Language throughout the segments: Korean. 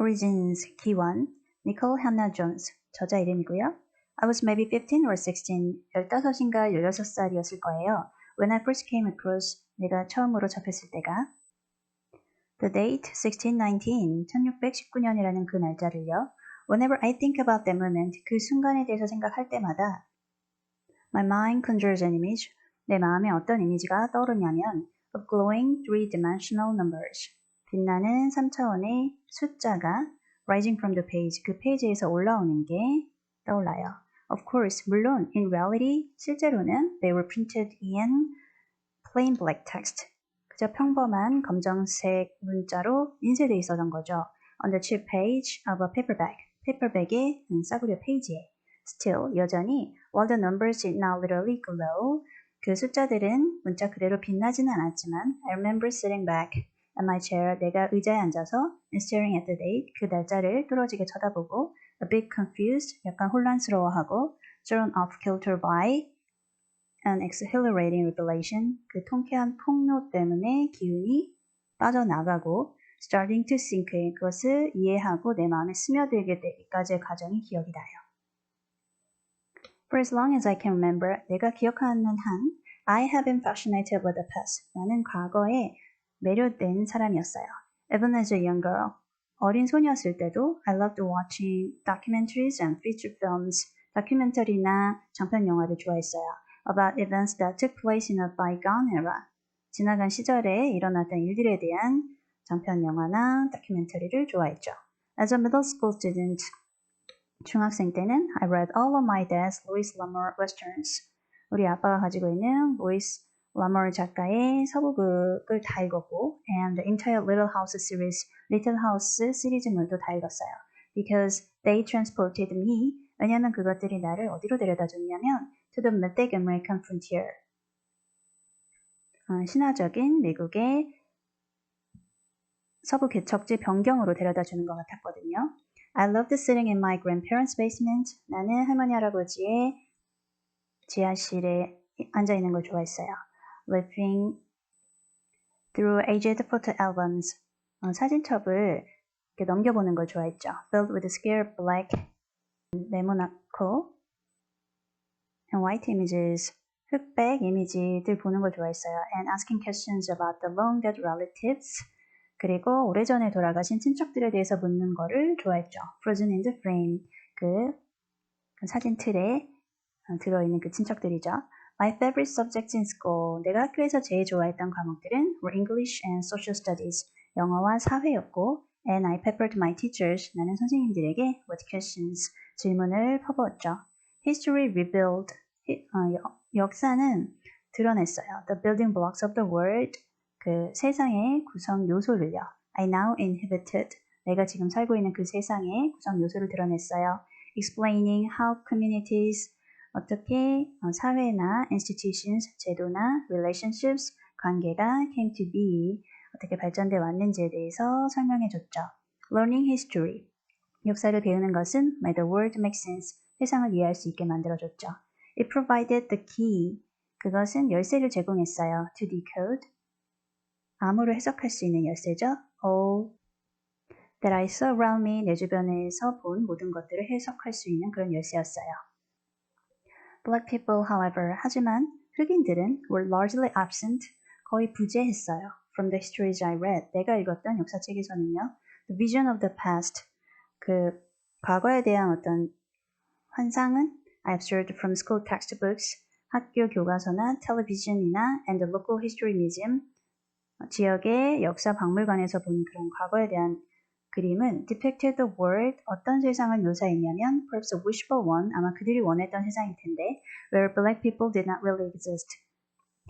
Origins 기원 Nicole Hannah Jones 저자 이름이고요. I was maybe 15 or 16 15인가 16살이었을 거예요. When I first came across 내가 처음으로 접했을 때가 The date 1619 1619년이라는 그 날짜를요. Whenever I think about that moment 그 순간에 대해서 생각할 때마다 My mind conjures an image 내 마음에 어떤 이미지가 떠오르냐면 of glowing three-dimensional numbers 빛나는 3차원의 숫자가 rising from the page 그 페이지에서 올라오는 게 떠올라요. Of course, 물론 in reality 실제로는 they were printed in plain black text. 그저 평범한 검정색 문자로 인쇄되어 있었던 거죠. On the cheap page of a paperback. 페이퍼백의 싸구려 페이지에. Still, 여전히 while the numbers did not literally glow, 그 숫자들은 문자 그대로 빛나지는 않았지만 I remember sitting back at my chair 내가 의자에 앉아서 and staring at the date 그 날짜를 뚫어지게 쳐다보고 a bit confused 약간 혼란스러워하고 thrown off kilter by an exhilarating revelation 그 통쾌한 폭로 때문에 기운이 빠져나가고 starting to sink 그것을 이해하고 내 마음에 스며들게 되기까지의 과정이 기억이 나요. For as long as I can remember, 내가 기억하는 한 I have been fascinated with the past. 나는 과거에 매료된 사람이었어요. Even as a young girl. 어린 소녀였을 때도 I loved watching documentaries and feature films. 다큐멘터리나 장편 영화를 좋아했어요. About events that took place in a bygone era. 지나간 시절에 일어났던 일들에 대한 장편 영화나 다큐멘터리를 좋아했죠. As a middle school student, 중학생 때는 I read all of my dad's Louis L'Amour westerns. 우리 아빠가 가지고 있는 로이스 라머 작가의 서부극을 다 읽었고 and the entire Little House series, Little House 시리즈물도 다 읽었어요. Because they transported me. 왜냐하면 그것들이 나를 어디로 데려다 줬냐면 to the mythic American frontier. 어, 신화적인 미국의 서부 개척지 변경으로 데려다 주는 것 같았거든요. I loved sitting in my grandparents' basement. 나는 할머니 할아버지의 지하실에 앉아 있는 걸 좋아했어요. Living through aged photo albums. 어, 사진첩을 이렇게 넘겨보는 걸 좋아했죠. Filled with square black 네모나코 and white images. 흑백 이미지들 보는 걸 좋아했어요. And asking questions about the long dead relatives. 그리고 오래전에 돌아가신 친척들에 대해서 묻는 거를 좋아했죠. Frozen in the frame. 그, 그 사진 틀에 들어있는 그 친척들이죠. My favorite subjects in school. 내가 학교에서 제일 좋아했던 과목들은 were English and Social Studies. 영어와 사회였고 and I peppered my teachers. 나는 선생님들에게 with questions. 질문을 퍼부었죠. History revealed. 어, 역사는 드러냈어요. The building blocks of the world. 그 세상의 구성 요소를요. I now inhabited. 내가 지금 살고 있는 그 세상의 구성 요소를 드러냈어요. Explaining how communities 어떻게 사회나 institutions, 제도나 relationships, 관계가 came to be 어떻게 발전돼 왔는지에 대해서 설명해 줬죠. Learning history. 역사를 배우는 것은 made the world make sense. 세상을 이해할 수 있게 만들어줬죠. It provided the key. 그것은 열쇠를 제공했어요. To decode. 암호로 해석할 수 있는 열쇠죠. All that I saw around me. 내 주변에서 본 모든 것들을 해석할 수 있는 그런 열쇠였어요. Black people, however, 하지만 흑인들은 were largely absent, 거의 부재했어요. From the histories I read, 내가 읽었던 역사책에서는요. The vision of the past, 그 과거에 대한 어떤 환상은 observed from school textbooks, 학교 교과서나 텔레비전이나 and the local history museum, 지역의 역사 박물관에서 본 그런 과거에 대한 그림은 depicted the world 어떤 세상을 묘사했냐면 perhaps a wishful one 아마 그들이 원했던 세상일 텐데 where black people did not really exist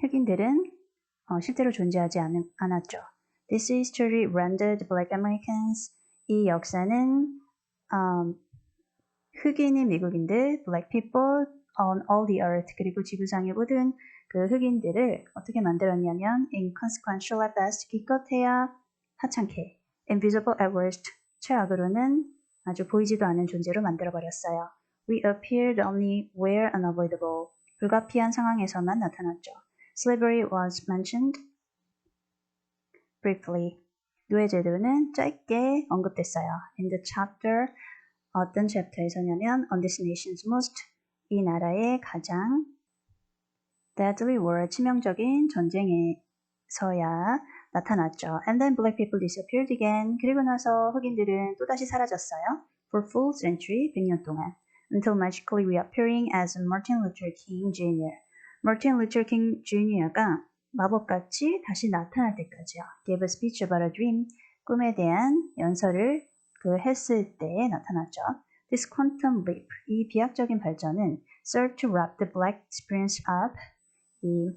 흑인들은 어, 실제로 존재하지 않, 않았죠. This history rendered black Americans 이 역사는 um, 흑인인 미국인들 black people on all the earth 그리고 지구상의 모든 그 흑인들을 어떻게 만들었냐면 inconsequential at best 기껏해야 하찮게 invisible at worst, 최악으로는 아주 보이지도 않는 존재로 만들어버렸어요. We appeared only where unavoidable. 불가피한 상황에서만 나타났죠. Slavery was mentioned briefly. 노예제도는 짧게 언급됐어요. In the chapter, 어떤 챕터에서냐면 On this nation's most, 이 나라의 가장 deadly war, 치명적인 전쟁에서야 나타났죠. And then black people disappeared again. 그리고 나서 흑인들은 또다시 사라졌어요. For full century, 100년 동안. Until magically reappearing as Martin Luther King Jr. Martin Luther King Jr.가 마법같이 다시 나타날 때까지요. Gave a speech about a dream. 꿈에 대한 연설을 그 했을 때 나타났죠. This quantum leap, 이 비약적인 발전은 served to wrap the black experience up. 이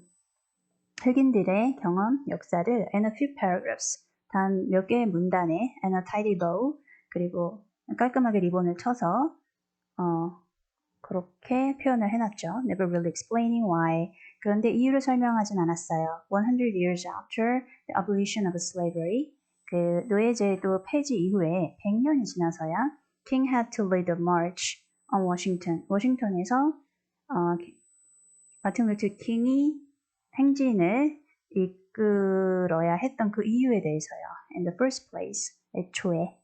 흑인들의 경험, 역사를 in a few paragraphs, 단 몇 개의 문단에 and a tidy bow, 그리고 깔끔하게 리본을 쳐서 어, 그렇게 표현을 해놨죠. Never really explaining why. 그런데 이유를 설명하진 않았어요. 100 years after the abolition of slavery, 그 노예제도 폐지 이후에 100년이 지나서야 King had to lead a march on Washington. 워싱턴에서 어, 마틴 루터 킹이 행진을 이끌어야 했던 그 이유에 대해서요. In the first place, 애초에